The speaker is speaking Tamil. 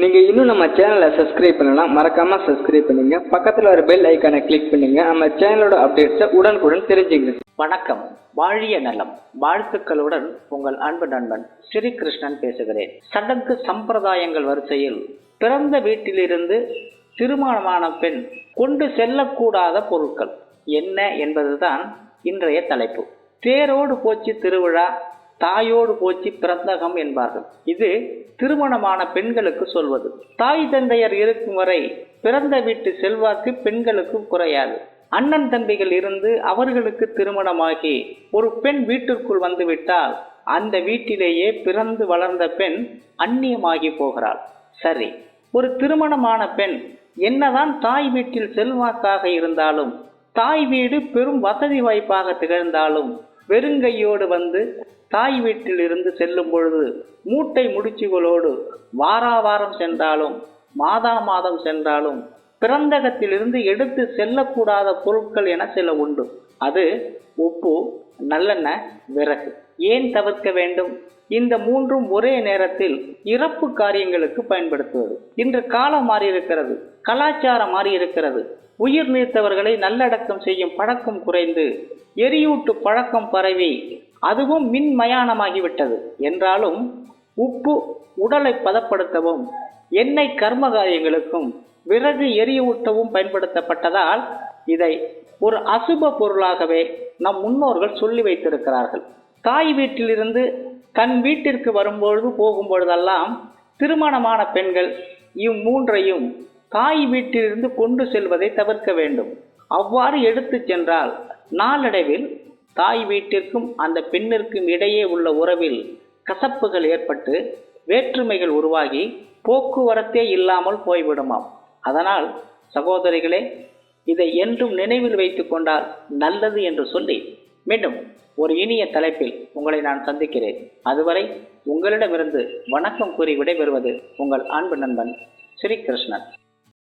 நீங்கள் இன்னும் நம்ம சேனலை சப்ஸ்கிரைப் பண்ணலாம் மறக்காம சப்ஸ்கிரைப் பண்ணுங்க. பக்கத்தில் ஒரு பெல் ஐக்கானை கிளிக் பண்ணுங்க. நம்ம சேனலோட அப்டேட்ஸை உடனுக்குடன் தெரிஞ்சுங்க வணக்கம். வாழிய நலம். வாழ்த்துக்களுடன் உங்கள் அன்பு நண்பன் ஸ்ரீகிருஷ்ணன் பேசுகிறேன். சடங்கு சம்பிரதாயங்கள் வரிசையில் பிறந்த வீட்டிலிருந்து திருமணமான பெண் கொண்டு செல்லக்கூடாத பொருட்கள் என்ன என்பதுதான் இன்றைய தலைப்பு. தேரோடு போச்சு திருவிழா. தாயோடு போச்சு பிறந்தகம் என்பார்கள். இது திருமணமான பெண்களுக்கு சொல்வது. தாய் தந்தையர் இருக்கும் வரை பிறந்த வீட்டு செல்வாக்கு பெண்களுக்கு குறையாது. அண்ணன் தம்பிகள் இருந்து அவர்களுக்கு திருமணமாகி ஒரு பெண் வீட்டிற்குள் வந்துவிட்டால் அந்த வீட்டிலேயே பிறந்து வளர்ந்த பெண் அந்நியமாகி போகிறாள். சரி ஒரு திருமணமான பெண் என்னதான் தாய் வீட்டில் செல்வாக்காக இருந்தாலும் தாய் வீடு பெரும் வசதி வாய்ப்பாக திகழ்ந்தாலும் வெறுங்கையோடு வந்து தாய் வீட்டில் இருந்து செல்லும் பொழுது மூட்டை முடிச்சுகளோடு வாரா வாரம் சென்றாலும் மாதா மாதம் சென்றாலும் பிறந்தகத்திலிருந்து எடுத்து செல்லக்கூடாத பொருட்கள் என சில உண்டு. அது உப்பு நல்லெண்ணெய் விறகு. ஏன் தவிர்க்க வேண்டும்? இந்த மூன்றும் ஒரே நேரத்தில் இறப்பு காரியங்களுக்கு பயன்படுத்துவது. இன்று காலம் மாறி இருக்கிறது கலாச்சாரம் மாறி இருக்கிறது உயிர் நீத்தவர்களை நல்லடக்கம் செய்யும் பழக்கம் குறைந்து எரியூட்டு பழக்கம் பரவி அதுவும் மின்மயானமாகிவிட்டது. என்றாலும் உப்பு உடலை பதப்படுத்தவும் எண்ணெய் கர்ம காரியங்களுக்கும் விறகு எரியூட்டவும் பயன்படுத்தப்பட்டதால் இதை ஒரு அசுப பொருளாகவே நம் முன்னோர்கள் சொல்லி வைத்திருக்கிறார்கள். தாய் வீட்டிலிருந்து தன் வீட்டிற்கு வரும்பொழுது போகும்பொழுதெல்லாம் திருமணமான பெண்கள் இம்மூன்றையும் தாய் வீட்டிலிருந்து கொண்டு செல்வதை தவிர்க்க வேண்டும். அவ்வாறு எடுத்துச் சென்றால் நாளடைவில் தாய் வீட்டிற்கும் அந்த பெண்ணிற்கும் இடையே உள்ள உறவில் கசப்புகள் ஏற்பட்டு வேற்றுமைகள் உருவாகி போக்குவரத்தே இல்லாமல் போய்விடுமாம். அதனால் சகோதரிகளே இதை என்றும் நினைவில் வைத்து கொண்டால் நல்லது என்று சொல்லி மீண்டும் ஒரு இனிய தலைப்பில் உங்களை நான் சந்திக்கிறேன். அதுவரை உங்களிடமிருந்து வணக்கம் கூறி விடைபெறுவது உங்கள் அன்பு நண்பன் ஸ்ரீகிருஷ்ணன்